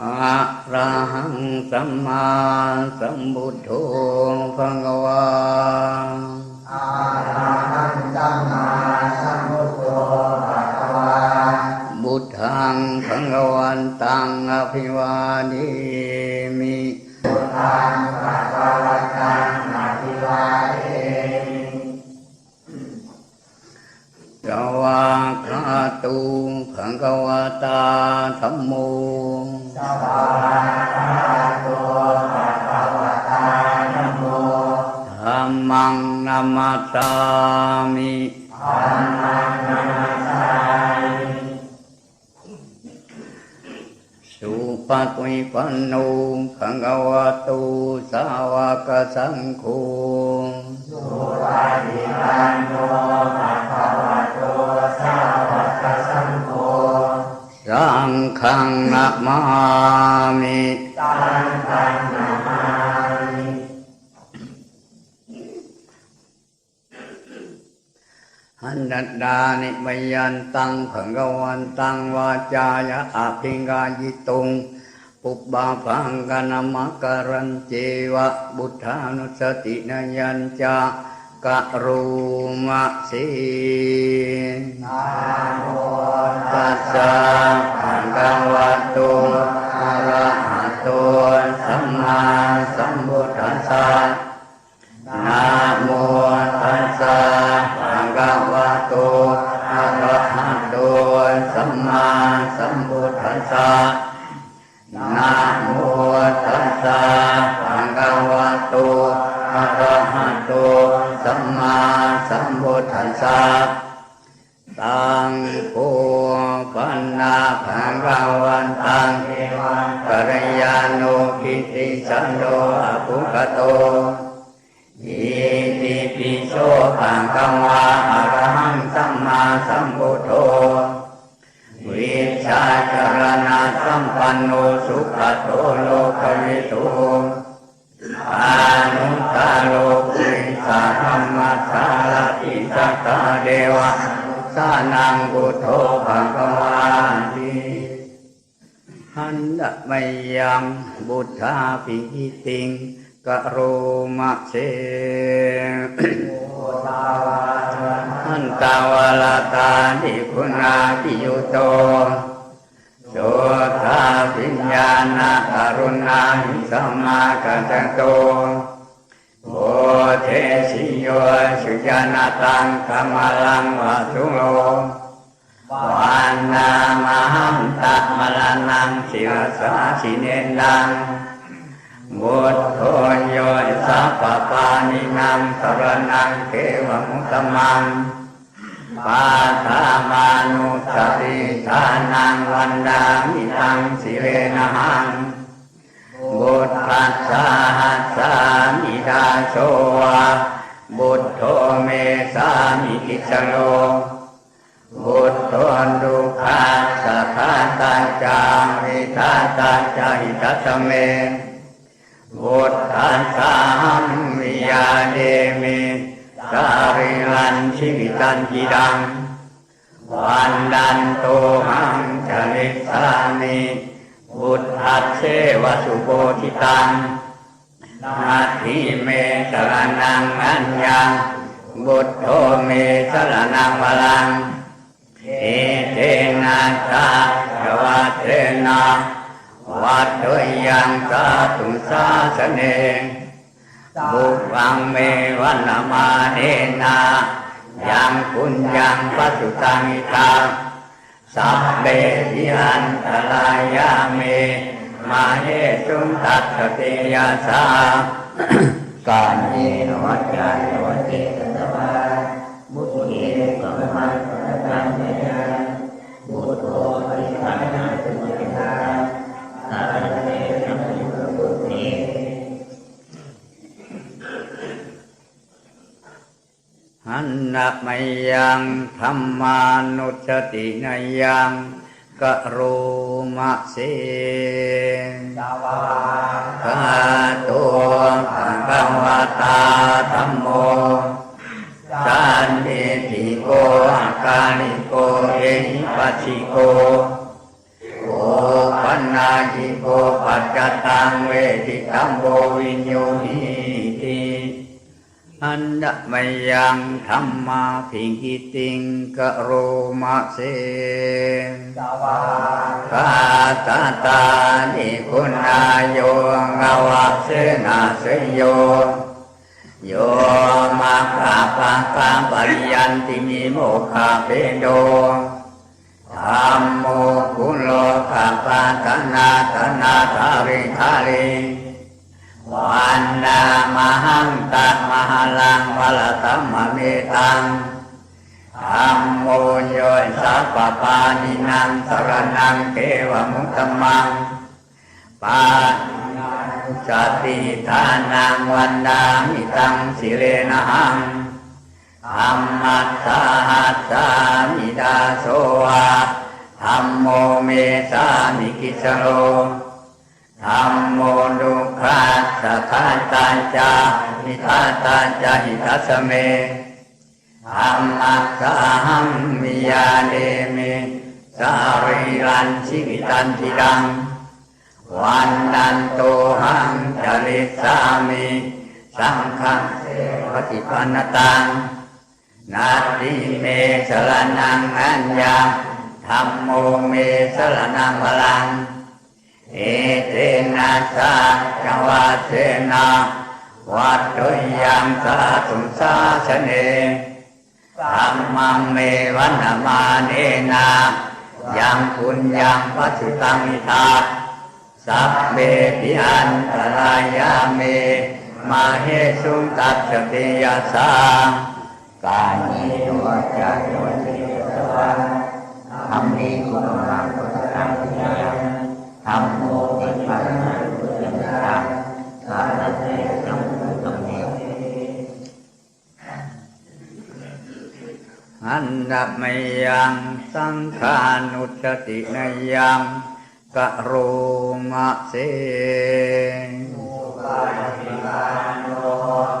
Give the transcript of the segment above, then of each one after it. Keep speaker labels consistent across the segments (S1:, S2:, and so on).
S1: อะระหังสัมมาสัมพุทโธภะคะวา
S2: อะระหังสัมมาสัมพุทโธภะคะวา
S1: บุตทังภะคะวันตังอภิวาเทมิ
S2: พุทธังภะคะวันตังอะภิวาเทมิ
S1: สวากขาตุภะคะวะตาธัมโม
S2: สวากขาโตภ
S1: สั
S2: ง
S1: ฆั
S2: ง
S1: นะมามิ
S2: สังฆังนามามิ
S1: หันดัดดานิมยันตังภะคะวันตังวาจายะอภิงกายิตุงปุบบาพังกนามะกรันเจวะบุทธานุสตินยัญจา กะรูมะสี
S2: นะโม
S1: ตัสสะภะคะวะโตอะระหะโตสัมมาสัมพุทธัสสะนะโมตัสสะภะคะวะโตอะระหะโตสัมมาสัมพุทธัสสะนะโมตัสสะภะคะวะโตอะระหะโต สัมมาสัมพุทธัสสะตังโพปันนาภังกาวันตัง
S2: เทวัง
S1: กรยาโนกิติสันโดอภุคโตอิติปิโสภังกังวาอรหังสัมมาสัมพุทโธวิชาจารณะสัมปันโนสุขโตโลกวิทู อานุตตโลกุริสาธรรมสารติสัตาเดวะสานังพุโธภะคะวาติหันดะไมยังบุตธาปิหิติงกะโรมะเส
S2: โอตาวาระ
S1: หันตาวลาตาดิคุณาปิยุโตโสธาปิญญาณก รุณาหิสัมมากัจจโตโอเทสิโยสุญาณตังกมลังวะสุโลวานนามหันตะมรณังสิรสาสิเนนังบุตโธโยสัพพปานินังสรนังเทวมุตตมังปาทามานุสติทานังวันดามิตังสิเรนะหัง บุตตัสสะหัสสามิดาโสวะบุตโธเมสามิกิจโลบุตรดุขาสัทาตาจามิทาตาจาหิตัสเมบุตตัสสะหัมวิยาเดมิสาริลันชีวิตันจิดังวันดันโตหังจริสามิ บุตตัสเสวสุโพธิตัง นาทิเมสรนังอัญญังบุตโธเมสรนังวลังเอเทนะสาจวัตเทนะวัดโดยยังสาธุสาสเนบุวังเมวันามาเนนะยังคุณยังปัสสุตังอิตา สัพเบทิอันตรายาเมมาเหตุนตัสสติยาสาการเยนวัจจายวัจเจต หันนะไมยังธรรมานุสตินยังกะโรมะเส
S2: สวา
S1: คาตัวภะคะวะตาธัมโมสันติติโกอาการิโกเอหิปัสสิโกโอปันนาจิโกตังเวทิตัมโบวิญโยหิติ อันดมยังธรรมาพิงกิติงกะโรมะเส
S2: สวา
S1: กาตาตานิคุณาโยงาวะเสนาเสยโย โยมาคาปะกาปริยันติมิโมคาเปโดธรรมโมคุโลคาปะตนาตนาทาริทาริ วันนามหังตัมหลังวลตัมมะเมตังธรรมโมโยสัพปานินังสรนังเกวมุตตมังปาสติทานังวันดามิตังสิเลนะหังธรรมัสสาหัสสามิดาโสวะธรรมโมเมสามิกิสโล ธรรมโมดุขัสสะขันตัญจามิทาตัญจาหิทัสสเมธรรมัสสหัมมิยาเดเมสาริรันชีวิตันติดัง วันนันโตหังจริสามิสังฆเสปฏิปันนตังนาติเมสรนังอัญญาธรรมโมเมสรนังพลัง เอเตนะสาจวาเสนาวัดตุยังสาธุสาสเนธรรมังเมวันมาเนนายังคุณยังปัจจุตังมิทาสัพเมปิอันตรายาเม มาเหสุตัสสติยาสางกานิโยจักโยติสวะธรรมิคุณมังพุทธังพิยังธรรม อันดับไม่ยังสังขานุสตินยัง กะโรมะเสภะคะ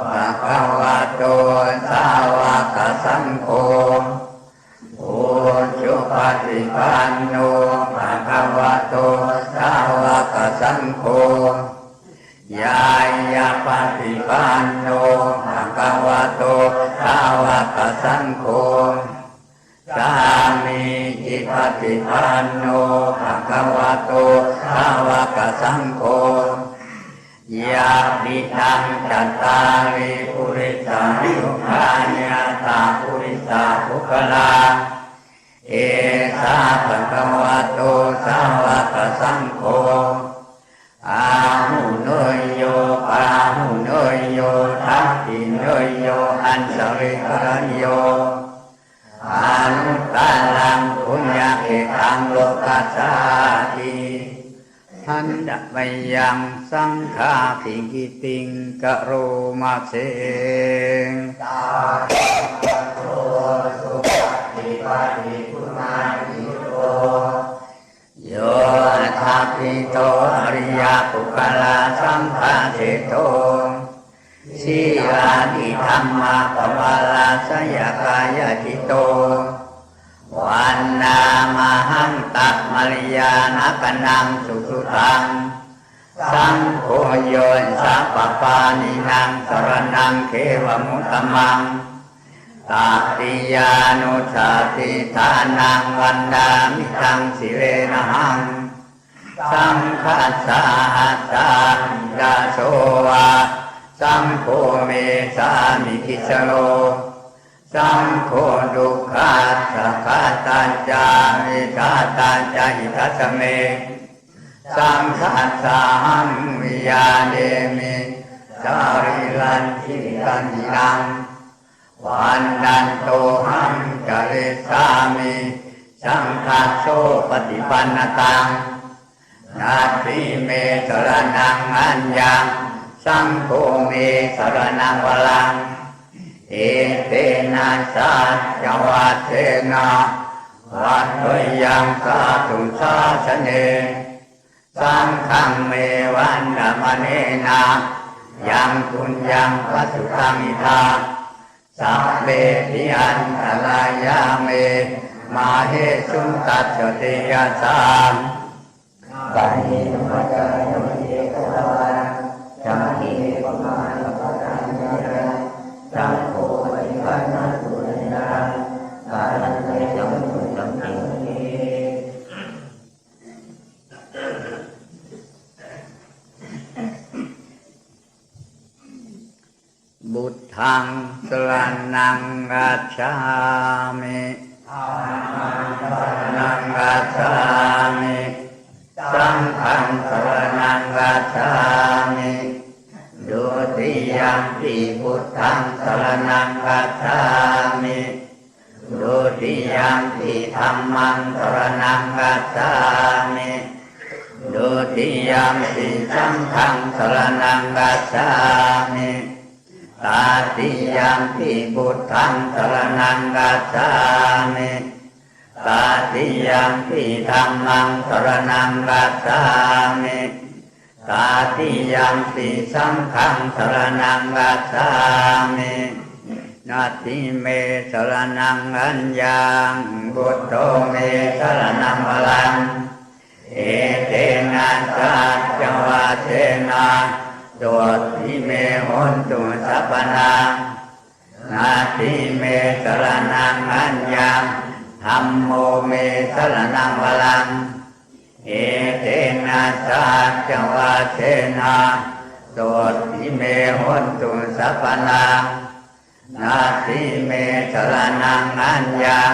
S1: นดะไมยังสังฆาภิกิติงกะโรมาเสง
S2: ตาโตสุปฏิปัติคุณานิโต
S1: โยทัพิโตอริยปุคลาสังฆาเสโตสีลานิธรรมาปวาลาสยกายจิโต วันนามหังตักมริยานักนังสุสุตัง สังโฆโยนสัพพปานินังสรนังเขวมุตมังตาติยานุสาติทานังวันดามิตังสิเรนหัง สังฆาสาหัสสาดาโสวา สังโฆเมสามิคิสโล สังโฆดุขัสสะขัตตัญจามิทาตัญจาหิทัสเมสังฆัสสาหังวิยาเดมิสาริลันทิตันตินังวันนันโตหังจริสามิสังฆัสโสปฏิปันนตังนาทิเมสรนังอัญญังสังโฆเมสรนังวลัง เอเตนะสัจวัตเทนะวัดเวยังสาธุสาสเนสังฆังเมวันนามเนนายังคุณยังวัสุตังอิทาสัพเบปิอันตรายาเม มาเหสุตัสติยาสาม
S2: กายโนมัจจายโนเย
S1: ธังสรนังกัจฉามิ
S2: อานังสร
S1: นังกัจฉามิสังฆังสรนังกัจฉามิดุติยัมปิพุทธังสรนังกัจฉามิดุติยัมปิธัมมังสรนังกัจฉามิดุติยัมปิสังฆังสรนังกัจฉามิ ตาติยัมปิพุทธังสรนังกัจฉามิตาติยัมปิธัมมังสรนังกัจฉามิตาติยัมปิสังฆังสรนังกัจฉามินาติเมสรนังอัญญังบุตโตเมสรนังพลังเอเตนะสัจวะเทนะ ตัวทิเมหนตุสัพนังนาทิเมสรนังอัญญังธรรมโมเมสรนังพลัง เอเตนะสัจวะเทนะตัวทิเมหนตุสัพนังนาทิเมสรนังอัญญัง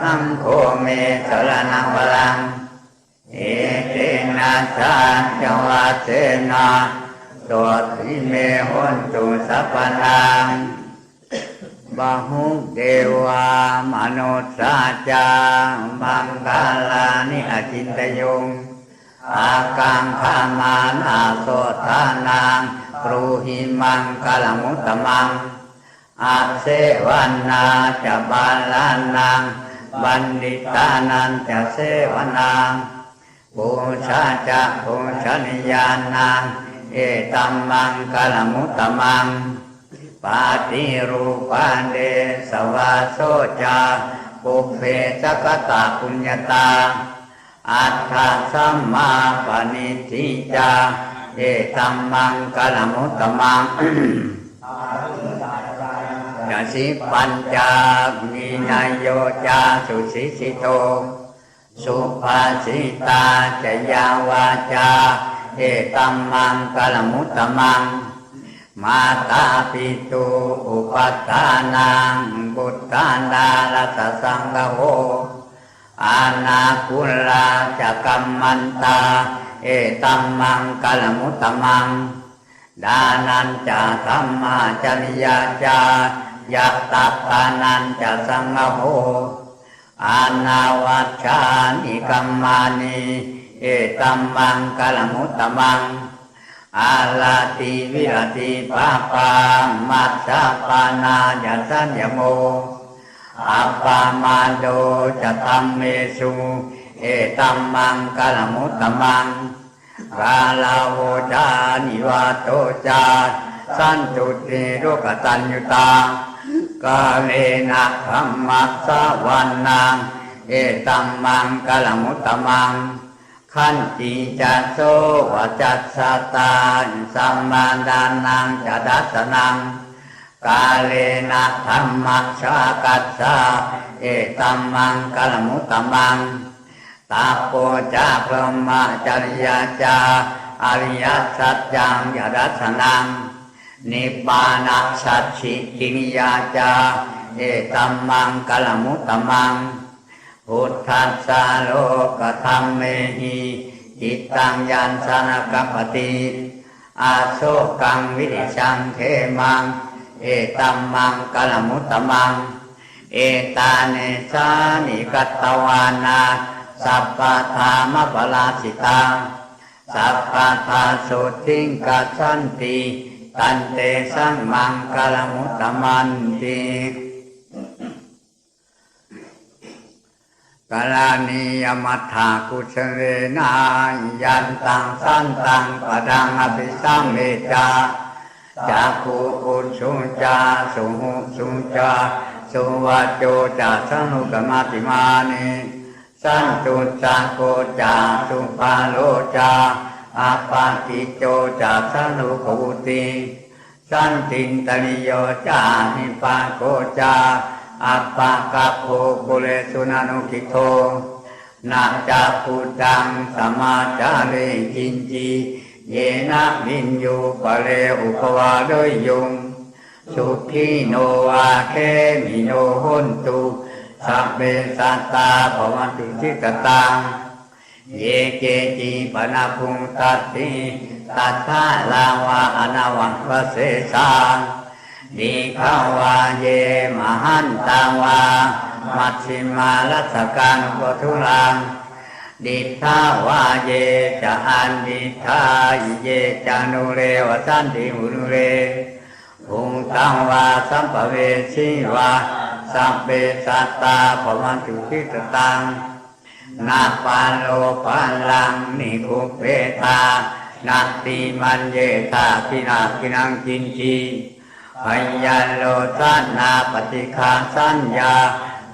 S1: สังโฆเมสรนังพลัง เอเตนะสัจวะเทนะ ตัวทิเมหนตุสัพพนังบาหุเดวามนุสสาจามังกาลานิอจินตยงอากังขามานาโสทานังปรูหิมังกลมุตมังอาเสวันนาจะบาลานังบัณฑิตานันจะเสวนังบูชาจะบูชนิยานัง เอตัมมังกลมุตตมัง ปาติรูปันเดสวาโสจาปุเพสกตาปุญญาตา อัตถสัมมาปณิทิจา เอตัมมังกลมุตตมัง
S2: อารุณาจารย์
S1: ยาสิปัญจามีนายโยจาสุสิสิโต สุภาสิตาจยาวาจา เอตัมมังกลมุตตมัง มาตาปิตุอุปัฏฐานังบุตตานาลตสังกโหอานาคุลาจะกัมมันตา เอตัมมังกลมุตตมัง ดานันจะธรรมาจริยาจายัตตตานันจะสังโหอานาวัชานิกัมมานี เอตัมมังกลมุตตมัง อาลาติวิรติปาปังมัสสะปานายัสัญญโมอัปปามาโดจะตัมเมสุเอตัมมังกลมุตตมังกาลาโวจานิวาโตจาสันตุติโรกตัญญุตากาเลนะธรรมัสสะวันนังเอตัมมังกลมุตตมัง ขันติจัสโสวจัสตาสัมมาดานังจดัสสนัง กาเลนะธรรมัสสะกัสสะเอตัมมังกลมุตตมังตาโปจาพรหมจริยาจาอริยสัจจังยดัสสนัง นิพพานัสัจฉิกินิยาจาเอตัมมังกลมุตตมัง พุทธัสสะโลกธรรมเมหิจิตตังยันสนกัปติอาโศกังวิริชังเทมัง เอตัมมังกลมุตตมัง เอตาเนสานิกัตตวานาสัพพะธามปลาสิตังสัพพะทาสุทิงกัจสันติ ตันเตสังมังกลมุตตมันติ กาลานิยมัฏฐากุชเรนายันตังสันตังปะดังอภิสัมเมจาจากขุอุชุจาสุหุสุจาสุวัจโจจาสนุกมาติมานิสันตุจาโกจาสุปาโลจาอาปาติโจจาสนุกุติ สันตินตริโยจานิปาโกจา อัปปะกะโพกุเลสุนานุกิโตนาจาพุตังสมาจาเรกินจีเยนะวินยูปะเลอุปวาโดยยุง สุขีโนวาเคมิโนหุนตุสัพเพสัตตาภวันตุจิตตังเยเกจิปนาภุงตัตติตัทธาลาวาอนาวังวเสสัง ดีขาวาเยมหันตังวา มัชิมาลัสการุปทุลัง ดิทาวาเยจะอันดิทาเยจานุเรวสันติมุนุเรภูตังวาสัมภเวชิวาสัพเพสัตตาภวันตุทิตตังนาปาโลปันลังนิคุเปตานาติมันเยธาพินาคินังกินจี พยันโลทันนาปฏิคาสัญญา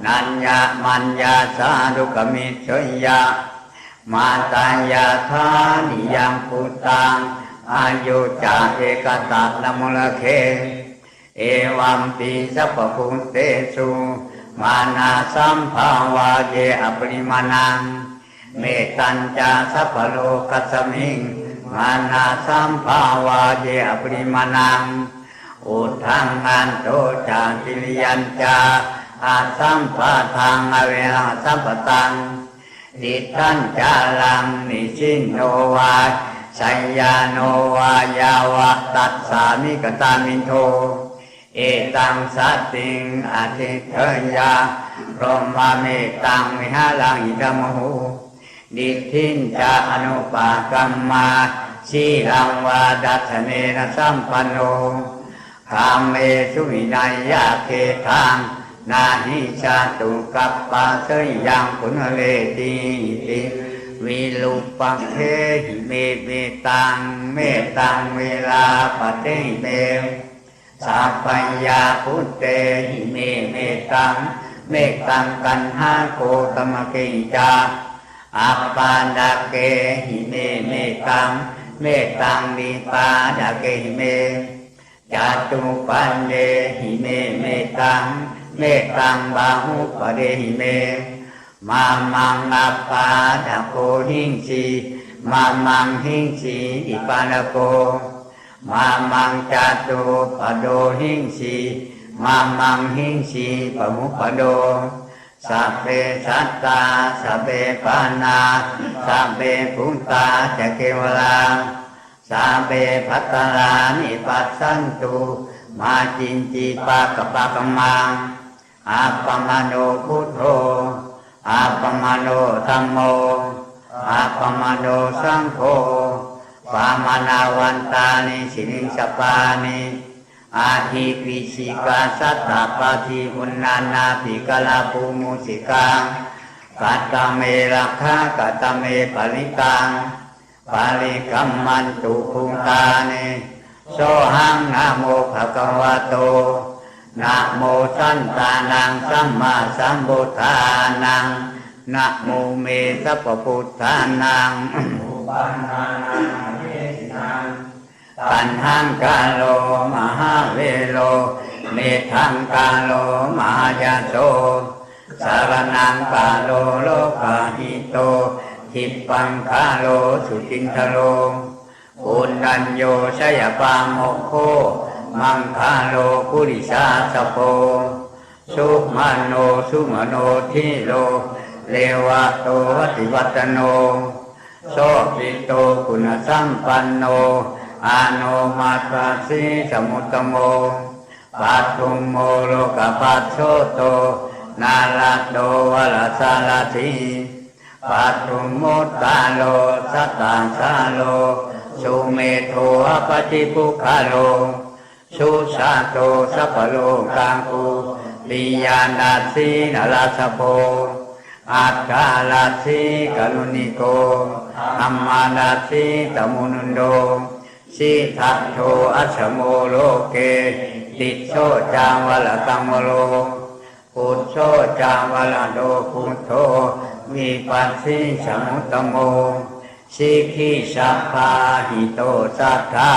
S1: นัญญามัญญาสาธุกมิชยามาตายาธานิยังพุตังอายุจาเอกตัตนมุลเค เอวัมปีสัพพุเตสุมานาสัมภาวาเยอปริมาณังเมตัญจาสัพพโลกัสสมิงมานาสัมภาวาเยอปริมาณัง อุทังอันโตจาติริยัญจาอาสัมภาทังอเวรังสัมปตังดิทันจาลังนิชินโนวาชัยยาโนวายาวะตัสสามิกตามินโท เอตังสัตติงอธิเทยาพรหมเมตังวิหารังอิดมหูดิทินจาอนุปากัมมาชีรังวาดัชเนนะสัมปันโน คามเมสุวินัยยาเททังนาหิชาตุกัปปะเสยยังปุณเลติติวิลุปังเทหิเมเมตังเมตังเวลาปะเตเมสัพพยาพุทเตหิเมเมตังเมตังกันหาโกตมะเกจาอัปปาดาเกหิเมเมตังเมตังนิปาดาเกหิเม จาตุปันเดหิเมเมตังเมตังบาหุปเดหิเม มามังอัปปาดาโกหิงสีมามังหิงสีอิปานาโก มามังจัตุปโดหิงสีมามังหิงสีปมุปโดสัพเพสัตตาสัพเพปานาสัพเพพุตตาจะเกวลา สัพเพพัตรานิปัสสันตุมาจินจีปะกะปะกมังอาปมาโนพุทโธอาปมาโนธรรมโมอาปมาโนสังโฆปามานาวันตานิสิริสปานิอาทิปิสิกาสัตตาปาทิอุณนานาปิกลาภูมุสิกังกัตเมรักขะกัตเมปริตัง ปาลิกัมมันตุภูตานิโสหังนะโมภะคะวะโตนะโมสันตานังสัมมาสัมพุทธานังนะโมเมสัพพพุทธานัง
S2: ปันนานาเมสินัง
S1: ปันหังกาโลมหาเวโลเมทังกาโลมหายาโตสารนังกาโลโลกาหิโต ทิปังคาโลสุจินทโลปุณัญโยชยปางโมโค มังคาโลปุริสาสโพสุมาโนสุมโนทิโล เลวะโตวติวัตโนโสปิโตคุณสัมปันโน อาโนมาตาสีสมุตโมปัตตุมโมโลกปัสโชโต นาลาโดวลสาลาที ปัตตุมโมตตาโลสัตตาสาโลสุเมโทอปฏิปุคาโลสุชาโตสัพโลกังคูปิยานาสีนาลาสโพอัตตาลาสีกลุนิโกอัมมาลาสีตมุนุนโดสิทัตโทอัชโมโลเก ติโชจามวลตังวโลพุโชจามวลโดพุโธ มีปัสสิสมุตตโมสิกิสัพพาหิโตสัทธา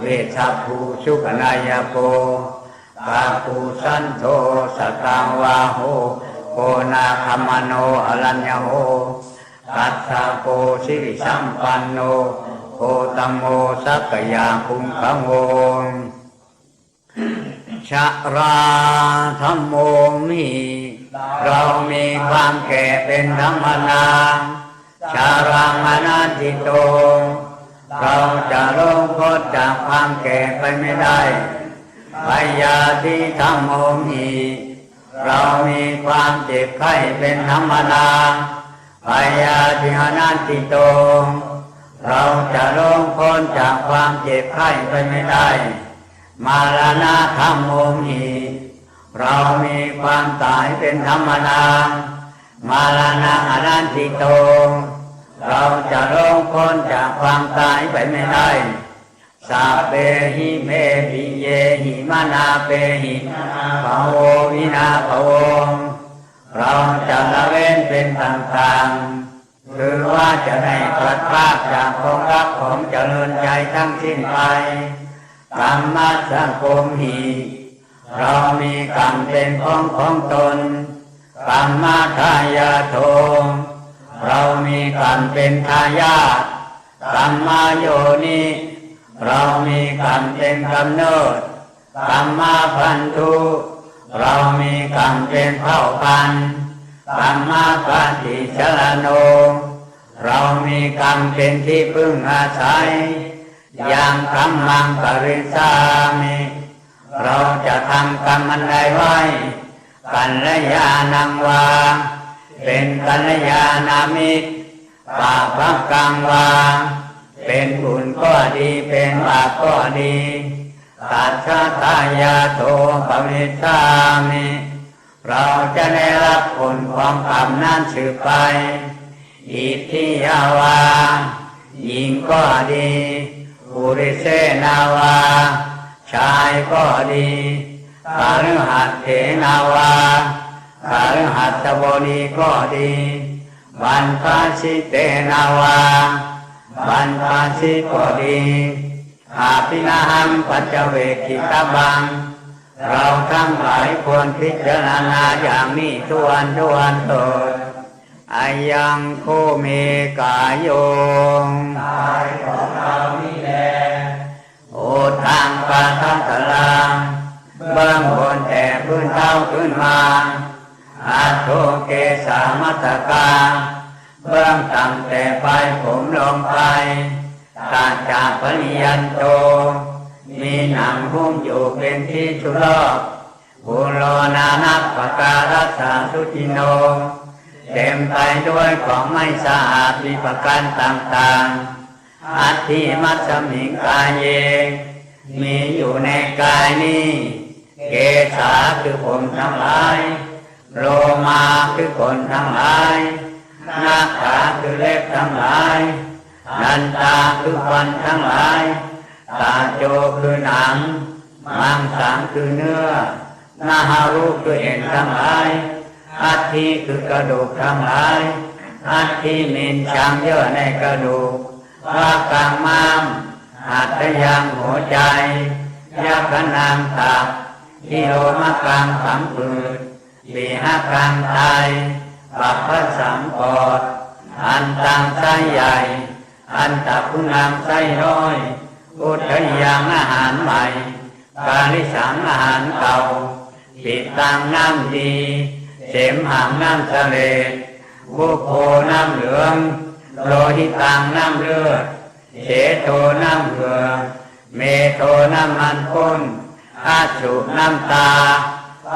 S1: เวชัภูสุขนายโกปาภูสันโทสตังวาโหโกนาคมโนอรัญญโหกัสสะโกสิริสัมปันโนโกตัมโมสักกยาภูมิขโมชะราธรรมโมมิ เรามีความแก่เป็นธรรมนาชารังอนันติโต เราจะลงพ้นจากความแก่ไปไม่ได้พยาธิธรรมโมมิเรามีความเจ็บไข้เป็นธรรมนาพยาธิอนันติโต เราจะลงพ้นจากความเจ็บไข้ไปไม่ได้ มาลานาธรรมโมหิ เรามีความตายเป็นธรรมดา มาลานาอนันติโต เราจะลงพ้นจากความตายไปไม่ได้สาเปหิเมปิเยหิมานาเปหิภาโววินาภโวเราจะละเว้นเป็นต่างๆคือว่าจะได้พลัดพรากจากของรักของเจริญใจทั้งสิ้นไปกรรมสังคมหี เรามีกรรมเป็นของของตนกรรมทายาโทเรามีกรรมเป็นทายาทกรรมโยนิเรามีกรรมเป็นกำเนิดกรรมพันธุเรามีกรรมเป็นเผ่าพันธุ์กรรมปฏิชลโน เรามีกรรมเป็นที่พึ่งอาศัยอย่างกรรมังปริสามิ เราจะทำกรรมันใดไว้ กัลยาณังวา เป็นกัลยาณมิตรปาปกรรมวา เป็นบุญก็ดีเป็นบาปก็ดีตัดชาตายาโทปวิสามิเราจะได้รับผลของกรรมนั้นสืบไป อิทธิยาวาหญิงก็ดีปุริเสนาวา ชายก็ดีคาฤหัสถ์เถนาวาคาฤหัสถบดีก็ดีบรรพชิเตนาวาบรรพชิก็ดีอาภินาหังปัจเจเวคิตาบัง เราทั้งหลายควรพิจารณาอย่างนี้ทวนทวนตนอายังโคเมกายง
S2: ตายของเรานี่แหละ
S1: อทางปาทังตลางเบื้องบนแต่พื้นเท้าขึ้นมาอาโทเกสามัตกาเบื้องต่ำแต่ไปผมลงไปตาจากปริยันโต มีหนังหุ้มอยู่เป็นที่ชุรอบบุโรนานักปการัสสาสุจิโน เต็มไปด้วยของไม่สะอาดมีประการต่างๆ อัติมัสสมิงกายเยมีอยู่ในกายนี้ เกษาคือผมทั้งหลาย โลมาคือขนทั้งหลายหน้าขาคือเล็บทั้งหลาย นันตาคือฟันทั้งหลาย ตาโจคือหนัง มังสังคือเนื้อนาหารูคือเอ็นทั้งหลายอัฐิคือกระดูกทั้งหลายอัฐิมินชังเยื่อในกระดูก ภาคกลางมามหัตยังหัวใจยักนางตับที่โลมกลางสัมผืดปีห้ากลางไตปับพระสังปอดอันตังไส้ใหญ่ อันตับคุณงามไส้น้อย อุทยังอาหารใหม่ กาลิสังอาหารเก่าปิดตังน้ำดี เสมหางน้ำทะเลบุโพน้ำเหลือง โลหิตังน้ำเลือดเฉโทน้ำเหือเมโทน้ำมันข้นอาสุน้ำตา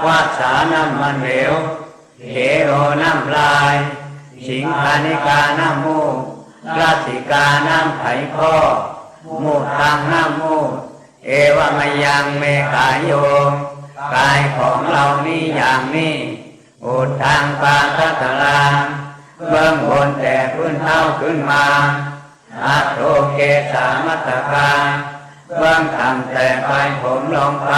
S1: วาสาน้ำมันเหลวเขโรน้ำลาย สิงคานิกาน้ำมูกราสิกาน้ำไขข้อมูทางน้ำมูเอวมยังเมขายโยงกายของเรานี่อย่างนี้อุดทางปาทัตลาง เบื้องบนแต่พื้นเท้าขึ้นมาอาโทเกสามัตตกาเบื้องต่ำแต่ปลายผมลงไป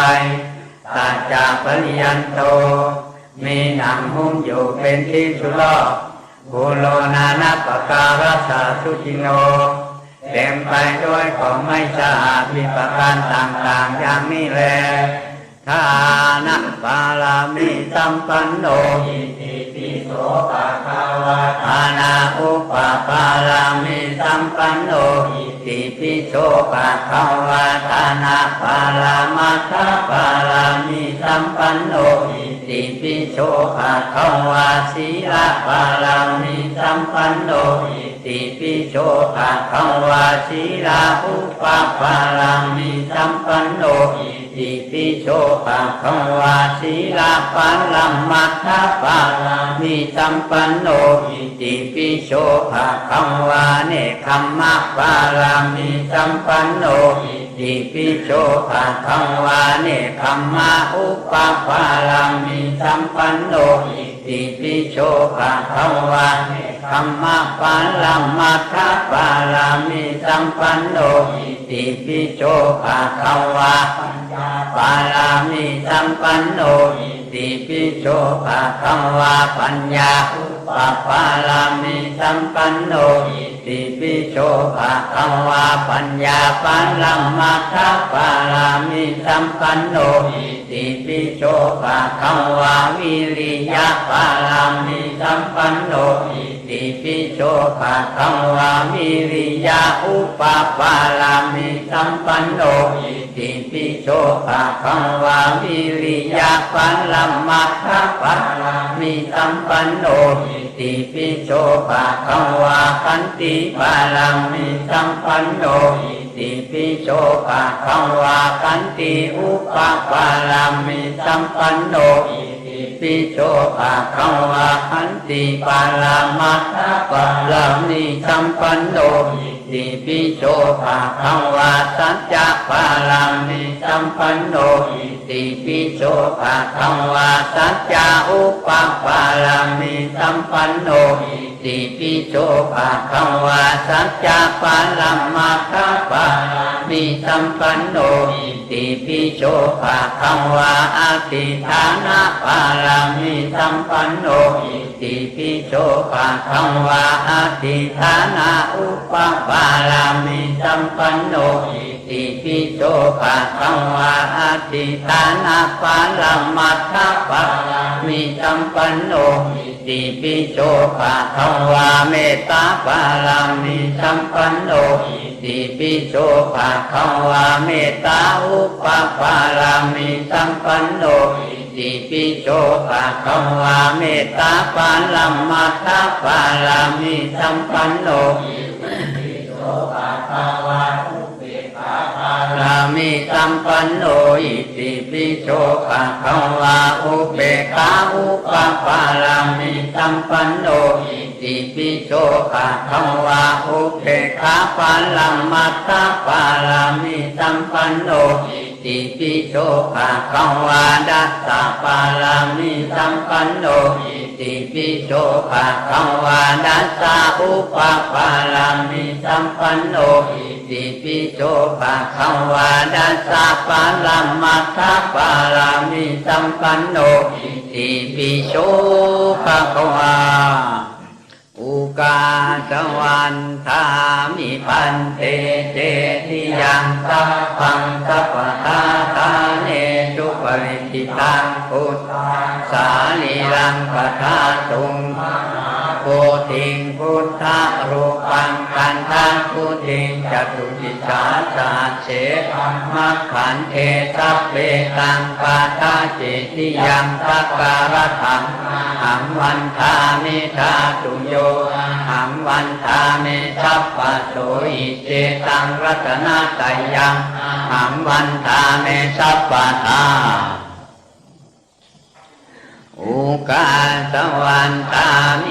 S1: ตาจากปริยันโต มีหนังหุ้มอยู่เป็นที่ชุรอบบุโลนานัปการัสสาสุจิโน เต็มไปด้วยของไม่สะอาดมีประการต่างๆอย่างนี้แลทานะปาลามิสัมปันโน
S2: อิติ โสภะคะวะ
S1: ทานาอุปปาลามิสัมปันโน
S2: อิติ
S1: ปิโสภะคะวะทานาปารามัตถปารามิสัมปันโนอิติปิโสภะคะวะศีลปารามิสัมปันโนอิติปิโสภะคะวะศีลาอุปปารามิสัมปันโนอิ ติปิโชปะคะวาสีลาปัลลัมมัตาปาลามิสัมปันโนอิติปิโชภะคะวาเนคัมมะปารามิสัมปันโนอิติปิโชภะคะวาเนคัมมะอุปปารามิสัมปันโนอิ ติปิโชภะคะวะธรรมะปาลัมมัทะปาลามิสัมปันโนอิติปิโชภะคะวะปารามิสัมปันโนอิติปิโชภะคะวะปัญญา อุปารามิสัมปันโนอิติปิโสภะคะวะปัญญาปัลลัมมัทธปารามิสัมปันโนอิติปิโสภะคะวะวิริยะปารามิสัมปันโนอิติปิโสภะคะวะวิริยะอุปปารามิสัมปันโนอิ ติปิโสภะคะวะวิริยะปัลลัมมัทธปารามิสัมปันโนอิติปิโสภะคะวะขันติปารามิสัมปันโนอิติปิโสภะคะวะขันติอุปปารามิสัมปันโนอิติปิโสภะคะวะขันติปารามัตถปารามิสัมปันโน อิปิโสภะคังวาสัจจะปารามิสัมปันโนอิติปิโสภะคังวาสัจจะอุปปาลังมิสัมปันโนอิติปิโสภะคังวาสัจจะปาลัมมัคคะปาลังมิสัมปันโนอิ ติปิโสภะคะวะอาติฐานะปารามิสัมปันโนอิติปิโสภะคะวะอาติฐานะอุปปารามิสัมปันโนอิติปิโสภะคะวะอาติฐานะปาลัมมัคคะปารามิสัมปันโนอิ ติปิโสภะคะวะเมตตาปารามิสัมปันโนอิติปิโสภะคะวะเมตตาอุปปารามิสัมปันโนอิติปิโสภะคะวะเมตตาปาลัมมัทธปารามิสัมปันโนอิติปิโสภะคะวา รามิสัมปันโนอิติปิโสภะคะวะอุเบกาอุปปารามิสัมปันโนอิติปิโสภะคะวะอุเบกาปาลัมมัตตาปารามิสัมปันโนอิ ติปิโสภะคะวะดัสสะปารามิสัมปันโนอิติปิโสภะคะวะดัสสะอุปปารามิสัมปันโนอิติปิโสภะคะวะดัสสะปาลัมมัทธปารามิสัมปันโนอิติปิโสภะคะวะอุ กาสวันทามิปันเตเจติยังสัพพังสัพพทาตาเนจุปริติตังพุทธาสาลีรังปทาตุง พธิงพุทธะรูปังกันทังพุทิงจตุจิจาสาเสธัมมขันเทสัพเปตังปาทาจิติยังสักการะถังหังวันทามิทาตุโยหังวันทามิสัพพะโสอิเจตังรัตนาตยังหังวันทามิสัพพะทาอุกาสวันตามิ